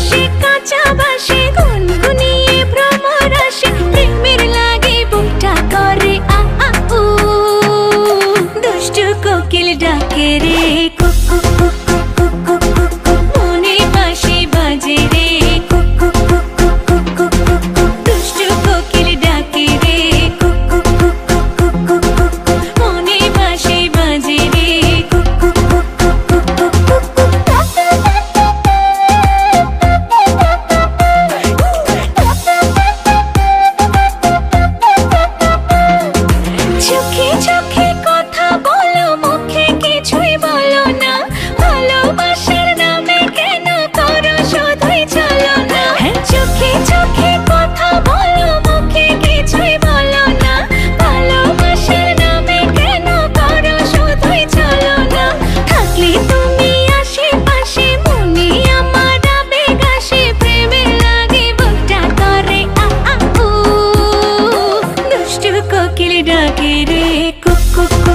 বাসে, কাঁচা বাসে গুনগুনিয়ে ভ্রমর আসে। প্রেমের লাগে বইটা করে, আ আ ও দুষ্টু কোকিল ডাকে রে কোকিল ডাকে রে কুক কুক